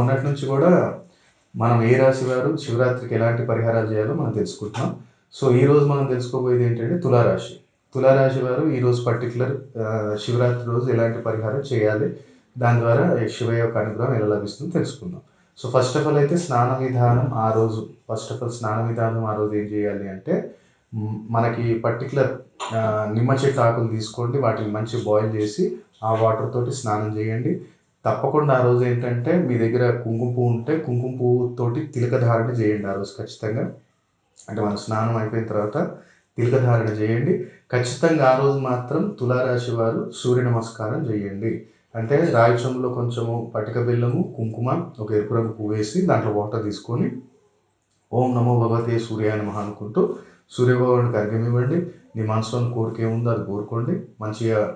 మొన్నటి నుంచి కూడా మనం ఏ రాశి వారు శివరాత్రికి ఎలాంటి పరిహారాలు చేయాలో మనం తెలుసుకుంటున్నాం. సో ఈరోజు మనం తెలుసుకోబోయేది ఏంటంటే తులారాశి. తులారాశి వారు ఈరోజు పర్టికులర్ శివరాత్రి రోజు ఎలాంటి పరిహారం చేయాలి దాని ద్వారా శివ యొక్క అనుగ్రహం ఎలా లభిస్తుందో తెలుసుకుందాం. సో ఫస్ట్ ఆఫ్ ఆల్ అయితే స్నాన విధానం ఆ రోజు. ఫస్ట్ ఆఫ్ ఆల్ స్నాన విధానం ఆ రోజు ఏం చేయాలి అంటే మనకి పర్టికులర్ నిమ్మ చెట్టు ఆకులు తీసుకోండి వాటిని మంచి బాయిల్ చేసి ఆ వాటర్ తోటి స్నానం చేయండి. తప్పకుండా ఆ రోజు ఏంటంటే మీ దగ్గర కుంకుమ పువ్వు ఉంటే కుంకుమ పువ్వు తోటి చేయండి ఆ రోజు ఖచ్చితంగా. అంటే మన స్నానం అయిపోయిన తర్వాత తిలకధారణ చేయండి. ఖచ్చితంగా ఆ రోజు మాత్రం తులారాశి వారు సూర్య నమస్కారం చేయండి. అంటే రాయచంలో కొంచెము పటిక బెల్లము కుంకుమ ఒక ఎరుపు రంగు పువ్వు వేసి దాంట్లో వాటర్ తీసుకొని ఓం నమో భగవతే సూర్యాయ నమ అనుకుంటూ సూర్యభగవానికి అర్ఘ్యం ఇవ్వండి. నీ మనసులో కోరిక ఏముందో అది కోరుకోండి. మంచిగా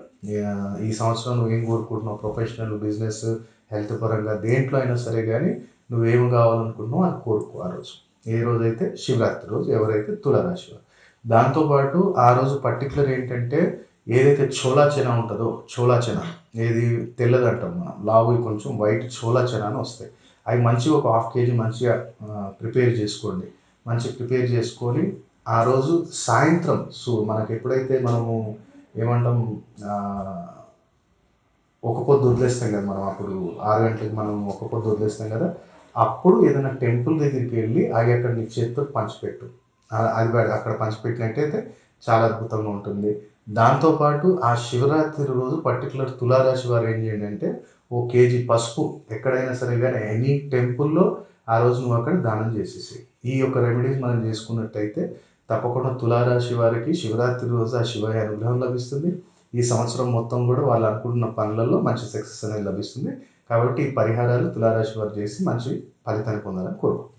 ఈ సంవత్సరం నువ్వు ఏం కోరుకుంటున్నావు? ప్రొఫెషనల్ బిజినెస్ హెల్త్ పరంగా దేంట్లో అయినా సరే కానీ నువ్వేం కావాలనుకుంటున్నావు అది కోరుకో ఆ రోజు. ఏ రోజైతే? శివరాత్రి రోజు ఎవరైతే? తులారాశి వారు. దాంతోపాటు ఆ రోజు పర్టికులర్ ఏంటంటే ఏదైతే చోలా చెన ఉంటుందో చోలా చెన ఏది తెల్లది అంటాం మనం. లావు కొంచెం వైట్ చోలా చెన అని వస్తాయి. అవి మంచిగా ఒక హాఫ్ కేజీ మంచిగా ప్రిపేర్ చేసుకోండి. మంచిగా ప్రిపేర్ చేసుకొని ఆ రోజు సాయంత్రం సో మనకి ఎప్పుడైతే మనము ఏమంటాం ఒక పొద్దు వదిలేస్తాం కదా మనం అప్పుడు ఆరు గంటలకు మనం ఒక పొద్దు వదిలేస్తాం కదా అప్పుడు ఏదైనా టెంపుల్ దగ్గరికి వెళ్ళి అవి అక్కడ నీ చేతితో పంచిపెట్టు. అది అక్కడ పంచిపెట్టినట్టయితే చాలా అద్భుతంగా ఉంటుంది. దాంతోపాటు ఆ శివరాత్రి రోజు పర్టికులర్ తులారాశి వారు ఏం చేయండి అంటే ఓ కేజీ పసుపు ఎక్కడైనా సరే కానీ ఎనీ టెంపుల్లో ఆ రోజు నువ్వు అక్కడ దానం చేసేసి ఈ యొక్క రెమెడీస్ మనం చేసుకున్నట్టయితే తప్పకుండా తులారాశి వారికి శివరాత్రి రోజు ఆ శివ అనుగ్రహం లభిస్తుంది. ఈ సంవత్సరం మొత్తం కూడా వాళ్ళు అనుకుంటున్న పనులలో మంచి సక్సెస్ అనేది లభిస్తుంది. కాబట్టి ఈ పరిహారాలు తులారాశి వారు చేసి మంచి ఫలితాన్ని పొందాలని కోరుకుంటున్నాను